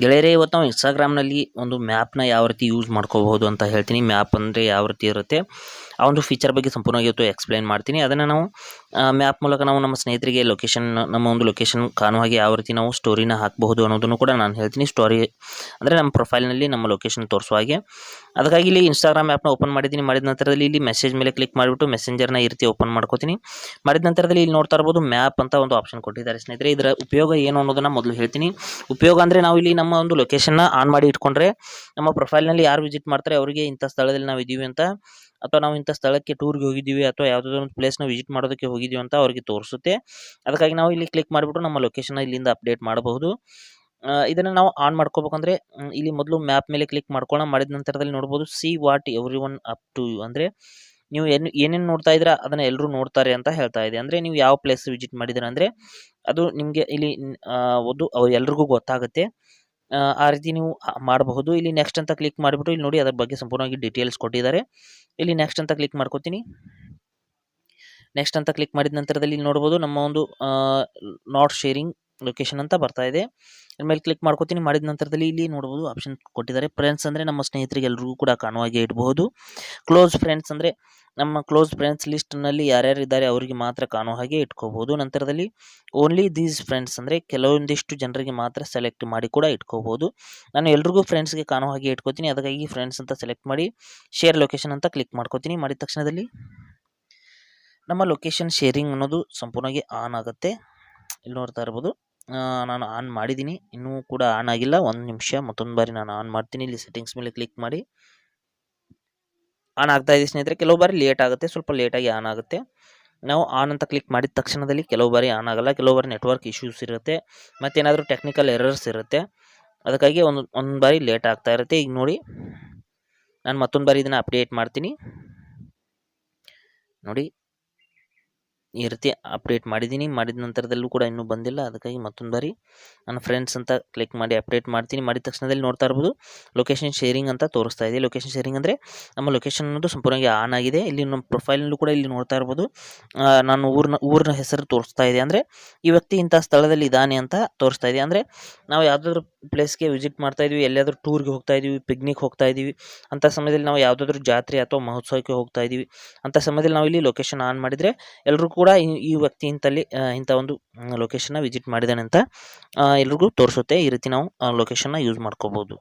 ಗೆಳೆಯರೇ, ಇವತ್ತು ನಾವು ಇನ್ಸ್ಟಾಗ್ರಾಮ್ನಲ್ಲಿ ಒಂದು ಮ್ಯಾಪ್ನ ಯಾವ ರೀತಿ ಯೂಸ್ ಮಾಡ್ಕೋಬಹುದು ಅಂತ ಹೇಳ್ತೀನಿ. ಮ್ಯಾಪ್ ಅಂದರೆ ಯಾವ ರೀತಿ ಇರುತ್ತೆ? ಆ ಒಂದು ಫೀಚರ್ ಬಗ್ಗೆ ಸಂಪೂರ್ಣವಾಗಿ ಇವತ್ತು ಎಕ್ಸ್ಪ್ಲೈನ್ ಮಾಡ್ತೀನಿ. ಅದನ್ನು ನಾವು ಮ್ಯಾಪ್ ಮೂಲಕ ನಾವು ನಮ್ಮ ಸ್ನೇಹಿತರಿಗೆ ಲೊಕೇಶನ್ ನಮ್ಮ ಒಂದು ಲೊಕೇಶನ್ ಕಾಣುವ ಹಾಗೆ ಯಾವ ರೀತಿ ನಾವು ಸ್ಟೋರಿನ ಹಾಕಬಹುದು ಅನ್ನೋದನ್ನು ಕೂಡ ನಾನು ಹೇಳ್ತೀನಿ. ಸ್ಟೋರಿ ಅಂದರೆ ನಮ್ಮ ಪ್ರೊಫೈಲ್ನಲ್ಲಿ ನಮ್ಮ ಲೊಕೇಶನ್ ತೋರಿಸುವ ಹಾಗೆ. ಅದಕ್ಕಾಗಿ ಇಲ್ಲಿ ಇನ್ಸ್ಟಾಗ್ರಾಮ್ ಆ್ಯಪ್ನ ಓಪನ್ ಮಾಡಿದ್ದೀನಿ. ಮಾಡಿದ ನಂತರದಲ್ಲಿ ಇಲ್ಲಿ ಮೆಸೇಜ್ ಮೇಲೆ ಕ್ಲಿಕ್ ಮಾಡಿಬಿಟ್ಟು ಮೆಸೆಂಜರ್ನ ಈ ರೀತಿ ಓಪನ್ ಮಾಡ್ಕೋತೀನಿ. ಮಾಡಿದ ನಂತರದಲ್ಲಿ ಇಲ್ಲಿ ನೋಡ್ತಾ ಇರ್ಬೋದು ಮ್ಯಾಪ್ ಅಂತ ಒಂದು ಆಪ್ಷನ್ ಕೊಟ್ಟಿದ್ದಾರೆ ಸ್ನೇಹಿತರೆ. ಇದರ ಉಪಯೋಗ ಏನು ಅನ್ನೋದನ್ನು ಮೊದಲು ಹೇಳ್ತೀನಿ. ಉಪಯೋಗ ಅಂದರೆ ನಾವು ಇಲ್ಲಿ ನಮ್ಮ ಒಂದು ಲೊಕೇಶನ್ನ ಆನ್ ಮಾಡಿ ಇಟ್ಕೊಂಡ್ರೆ, ನಮ್ಮ ಪ್ರೊಫೈಲ್ನಲ್ಲಿ ಯಾರು ವಿಸಿಟ್ ಮಾಡ್ತಾರೆ, ಅವರಿಗೆ ಇಂಥ ಸ್ಥಳದಲ್ಲಿ ನಾವು ಇದ್ದೀವಿ ಅಂತ ಅಥವಾ ನಾವು ಇಂಥ ಸ್ಥಳಕ್ಕೆ ಟೂರ್ಗೆ ಹೋಗಿದ್ದೀವಿ ಅಥವಾ ಯಾವುದಾದ್ರು ಒಂದು ಪ್ಲೇಸ್ನ ವಿಸಿಟ್ ಮಾಡೋದಕ್ಕೆ ಹೋಗಿದ್ದೀವಿ ಅಂತ ಅವರಿಗೆ ತೋರಿಸುತ್ತೆ. ಅದಕ್ಕಾಗಿ ನಾವು ಇಲ್ಲಿ ಕ್ಲಿಕ್ ಮಾಡಿಬಿಟ್ಟು ನಮ್ಮ ಲೊಕೇಶನ್ ಇಲ್ಲಿಂದ ಅಪ್ಡೇಟ್ ಮಾಡಬಹುದು. ಇದನ್ನು ನಾವು ಆನ್ ಮಾಡ್ಕೋಬೇಕಂದ್ರೆ ಇಲ್ಲಿ ಮೊದಲು ಮ್ಯಾಪ್ ಮೇಲೆ ಕ್ಲಿಕ್ ಮಾಡ್ಕೊಳ್ಳೋಣ ಮಾಡಿದ ನಂತರದಲ್ಲಿ ನೋಡ್ಬೋದು see what everyone up to you ಅಂದರೆ, ನೀವು ಏನು, ಏನೇನು ನೋಡ್ತಾ ಇದ್ದೀರಾ, ಅದನ್ನು ಎಲ್ಲರೂ ನೋಡ್ತಾರೆ ಅಂತ ಹೇಳ್ತಾ ಇದೆ. ಅಂದರೆ, ನೀವು ಯಾವ ಪ್ಲೇಸ್ ವಿಸಿಟ್ ಮಾಡಿದ್ದೀರಾ ಅಂದರೆ, ಅದು ನಿಮಗೆ ಇಲ್ಲಿ ಒಂದು ಎಲ್ರಿಗೂ ಗೊತ್ತಾಗುತ್ತೆ. ಆ ರೀತಿ ನೀವು ಮಾಡಬಹುದು. ಇಲ್ಲಿ ನೆಕ್ಸ್ಟ್ ಅಂತ ಕ್ಲಿಕ್ ಮಾಡಿಬಿಟ್ಟು ಇಲ್ಲಿ ನೋಡಿ ಅದರ ಬಗ್ಗೆ ಸಂಪೂರ್ಣವಾಗಿ ಡೀಟೇಲ್ಸ್ ಕೊಟ್ಟಿದ್ದಾರೆ. ಇಲ್ಲಿ ನೆಕ್ಸ್ಟ್ ಅಂತ ಕ್ಲಿಕ್ ಮಾಡ್ಕೋತೀನಿ. ನೆಕ್ಸ್ಟ್ ಅಂತ ಕ್ಲಿಕ್ ಮಾಡಿದ ನಂತರದಲ್ಲಿ ಇಲ್ಲಿ ನೋಡ್ಬೋದು ನಮ್ಮ ಒಂದು ನಾಟ್ ಶೇರಿಂಗ್ ಲೊಕೇಶನ್ ಅಂತ ಬರ್ತಾ ಇದೆ. ಮೇಲೆ ಕ್ಲಿಕ್ ಮಾಡ್ಕೋತೀನಿ. ಮಾಡಿದ ನಂತರದಲ್ಲಿ ಇಲ್ಲಿ ನೋಡ್ಬೋದು ಆಪ್ಷನ್ ಕೊಟ್ಟಿದ್ದಾರೆ. ಫ್ರೆಂಡ್ಸ್ ಅಂದರೆ ನಮ್ಮ ಸ್ನೇಹಿತರಿಗೆ ಎಲ್ಲರಿಗೂ ಕೂಡ ಕಾಣುವಾಗೆ ಇಡಬಹುದು ಕ್ಲೋಸ್ ಫ್ರೆಂಡ್ಸ್ ಅಂದರೆ ನಮ್ಮ ಕ್ಲೋಸ್ ಫ್ರೆಂಡ್ಸ್ ಲಿಸ್ಟ್ನಲ್ಲಿ ಯಾರ್ಯಾರು ಇದ್ದಾರೆ ಅವರಿಗೆ ಮಾತ್ರ ಕಾಣುವ ಹಾಗೆ ಇಟ್ಕೋಬಹುದು ನಂತರದಲ್ಲಿ ಓನ್ಲಿ ದೀಸ್ ಫ್ರೆಂಡ್ಸ್ ಅಂದರೆ ಕೆಲವೊಂದಿಷ್ಟು ಜನರಿಗೆ ಮಾತ್ರ ಸೆಲೆಕ್ಟ್ ಮಾಡಿ ಕೂಡ ಇಟ್ಕೋಬಹುದು ನಾನು ಎಲ್ರಿಗೂ ಫ್ರೆಂಡ್ಸ್ಗೆ ಕಾಣುವ ಹಾಗೆ ಇಟ್ಕೋತೀನಿ. ಅದಕ್ಕಾಗಿ ಫ್ರೆಂಡ್ಸ್ ಅಂತ ಸೆಲೆಕ್ಟ್ ಮಾಡಿ ಶೇರ್ ಲೊಕೇಶನ್ ಅಂತ ಕ್ಲಿಕ್ ಮಾಡ್ಕೋತೀನಿ. ಮಾಡಿದ ತಕ್ಷಣದಲ್ಲಿ ನಮ್ಮ ಲೊಕೇಶನ್ ಶೇರಿಂಗ್ ಅನ್ನೋದು ಸಂಪೂರ್ಣವಾಗಿ ಆನ್ ಆಗುತ್ತೆ. ಇಲ್ಲಿ ನೋಡ್ತಾ ಇರ್ಬೋದು. ನಾನು ಆನ್ ಮಾಡಿದ್ದೀನಿ ಇನ್ನೂ ಕೂಡ ಆನ್ ಆಗಿಲ್ಲ. ಒಂದು ನಿಮಿಷ, ಮತ್ತೊಂದು ಬಾರಿ ನಾನು ಆನ್ ಮಾಡ್ತೀನಿ. ಇಲ್ಲಿ ಸೆಟ್ಟಿಂಗ್ಸ್ ಮೇಲೆ ಕ್ಲಿಕ್ ಮಾಡಿ. ಆನ್ ಆಗ್ತಾ ಇದೆ ಸ್ನೇಹಿತರೆ. ಕೆಲವು ಬಾರಿ ಲೇಟ್ ಆಗುತ್ತೆ. ಸ್ವಲ್ಪ ಲೇಟಾಗಿ ಆನ್ ಆಗುತ್ತೆ. ನಾವು ಆನ್ ಅಂತ ಕ್ಲಿಕ್ ಮಾಡಿದ ತಕ್ಷಣದಲ್ಲಿ ಕೆಲವು ಬಾರಿ ಆನ್ ಆಗಲ್ಲ. ಕೆಲವು ಬಾರಿ ನೆಟ್ವರ್ಕ್ ಇಶ್ಯೂಸ್ ಇರುತ್ತೆ. ಮತ್ತೇನಾದರೂ ಟೆಕ್ನಿಕಲ್ ಎರರ್ಸ್ ಇರುತ್ತೆ. ಅದಕ್ಕಾಗಿ ಒಂದು ಒಂದು ಬಾರಿ ಲೇಟ್ ಆಗ್ತಾ ಇರುತ್ತೆ. ಈಗ ನೋಡಿ, ನಾನು ಮತ್ತೊಂದು ಬಾರಿ ಇದನ್ನು ಅಪ್ಡೇಟ್ ಮಾಡ್ತೀನಿ. ನೋಡಿ ಈ ರೀತಿ ಅಪ್ಡೇಟ್ ಮಾಡಿದ್ದೀನಿ. ಮಾಡಿದ ನಂತರದಲ್ಲೂ ಕೂಡ ಇನ್ನೂ ಬಂದಿಲ್ಲ. ಅದಕ್ಕಾಗಿ ಮತ್ತೊಂದು ಬಾರಿ ನನ್ನ ಫ್ರೆಂಡ್ಸ್ ಅಂತ ಕ್ಲಿಕ್ ಮಾಡಿ ಅಪ್ಡೇಟ್ ಮಾಡ್ತೀನಿ. ಮಾಡಿದ ತಕ್ಷಣದಲ್ಲಿ ನೋಡ್ತಾ ಇರ್ಬೋದು ಲೊಕೇಶನ್ ಶೇರಿಂಗ್ ಅಂತ ತೋರಿಸ್ತಾ ಇದೆ. ಲೊಕೇಶನ್ ಶೇರಿಂಗ್ ಅಂದರೆ ನಮ್ಮ ಲೊಕೇಶನ್ ಅನ್ನೋದು ಸಂಪೂರ್ಣವಾಗಿ ಆನ್ ಆಗಿದೆ. ಇಲ್ಲಿ ನಮ್ಮ ಪ್ರೊಫೈಲ್ನಲ್ಲೂ ಕೂಡ ಇಲ್ಲಿ ನೋಡ್ತಾ ಇರ್ಬೋದು. ನಾನು ಊರಿನ ಊರಿನ ಹೆಸರು ತೋರಿಸ್ತಾ ಇದೆ ಅಂದರೆ ಈ ವ್ಯಕ್ತಿ ಇಂಥ ಸ್ಥಳದಲ್ಲಿ ಇದ್ದಾನೆ ಅಂತ ತೋರಿಸ್ತಾ ಇದೆ. ಅಂದರೆ ನಾವು ಯಾವುದಾದ್ರು ಪ್ಲೇಸ್ಗೆ ವಿಸಿಟ್ ಮಾಡ್ತಾ ಇದೀವಿ, ಎಲ್ಲಿಯಾದರೂ ಟೂರ್ಗೆ ಹೋಗ್ತಾ ಇದೀವಿ ಪಿಕ್ನಿಕ್ ಹೋಗ್ತಾ ಇದೀವಿ, ಅಂಥ ಸಮಯದಲ್ಲಿ ನಾವು ಯಾವುದಾದ್ರೂ ಜಾತ್ರೆ ಅಥವಾ ಮಹೋತ್ಸವಕ್ಕೆ ಹೋಗ್ತಾ ಇದೀವಿ, ಅಂಥ ಸಮಯದಲ್ಲಿ ನಾವು ಇಲ್ಲಿ ಲೊಕೇಶನ್ ಆನ್ ಮಾಡಿದರೆ ಎಲ್ಲರೂ ಕೂಡ ಈ ವ್ಯಕ್ತಿ ಇಂಥಲ್ಲಿ ಇಂಥ ಒಂದು ಲೊಕೇಶನ್ನ ವಿಸಿಟ್ ಮಾಡಿದ್ದಾನೆ ಅಂತ ಎಲ್ರಿಗೂ ತೋರಿಸುತ್ತೆ. ಈ ರೀತಿ ನಾವು ಲೊಕೇಶನ್ನ ಯೂಸ್ ಮಾಡ್ಕೋಬೋದು.